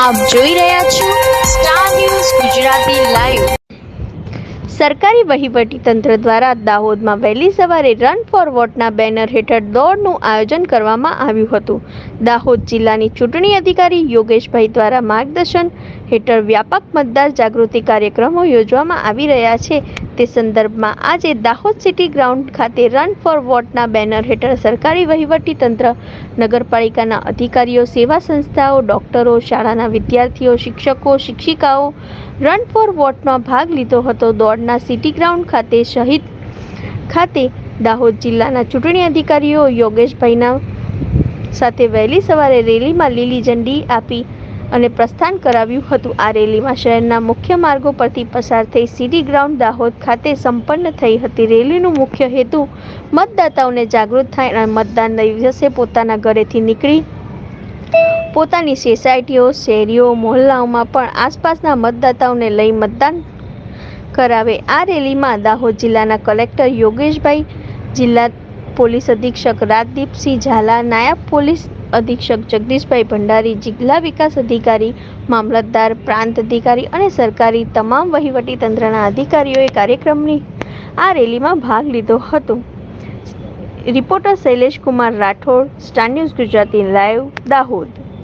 આપ જોઈ રહ્યા છો સ્ટાર ન્યૂઝ ગુજરાતી લાઈવ સરકારી વહીવટીતંત્ર દ્વારા દાહોદમાં વહેલી સવારે રન ફોર વોટના બેનર હેઠળ દોડનું આયોજન કરવામાં આવ્યું હતું. દાહોદ જિલ્લાની ચૂંટણી અધિકારી યોગેશભાઈ દ્વારા માર્ગદર્શન હેઠળ વ્યાપક મતદાર જાગૃતિ કાર્યક્રમો યોજવામાં આવી રહ્યા છે. તે સંદર્ભમાં આજે દાહોદ સિટી ગ્રાઉન્ડ ખાતે રન ફોર વોટના બેનર હેઠળ સરકારી વહીવટીતંત્ર નગરપાલિકાના અધિકારીઓ, સેવા સંસ્થાઓ, ડોક્ટરો, શાળાના વિદ્યાર્થીઓ, શિક્ષકો, શિક્ષિકાઓ રન ફોર વોટમાં ભાગ લીધો હતો. દોડના સિટી ગ્રાઉન્ડ ખાતે શહીદ ખાતે દાહોદ જિલ્લાના ચૂંટણી અધિકારીઓ યોગેશભાઈના સાથે વહેલી સવારે રેલીમાં લીલી ઝંડી આપી અને પ્રસ્થાન કરાવ્યું હતું. આ રેલીમાં શહેરના મુખ્ય માર્ગો પરથી પસાર થઈ સીડી ગ્રાઉન્ડ દાહોદ ખાતે સંપન્ન થઈ હતી. રેલીનો મુખ્ય હેતુ મતદાતાઓને જાગૃત થાય અને મતદાન દિવસે પોતાના ઘરેથી નીકળી પોતાની સોસાયટીઓ, શેરીઓ, મહોલ્લાઓમાં પણ આસપાસના મતદાતાઓને લઈ મતદાન કરાવે. આ રેલીમાં દાહોદ જિલ્લાના કલેક્ટર યોગેશભાઈ, જિલ્લા પોલીસ અધિક્ષક રાજદીપસિંહ ઝાલા, નાયબ પોલીસ અધિક્ષક જગદીશભાઈ ભંડારી, જિલ્લા વિકાસ અધિકારી, મામલતદાર, પ્રાંત અધિકારી અને સરકારી તમામ વહીવટી તંત્રના અધિકારીઓએ કાર્યક્રમની આ રેલીમાં ભાગ લીધો હતો. Reporter Shailesh Kumar Rathod, star news Gujarati live, Dahod.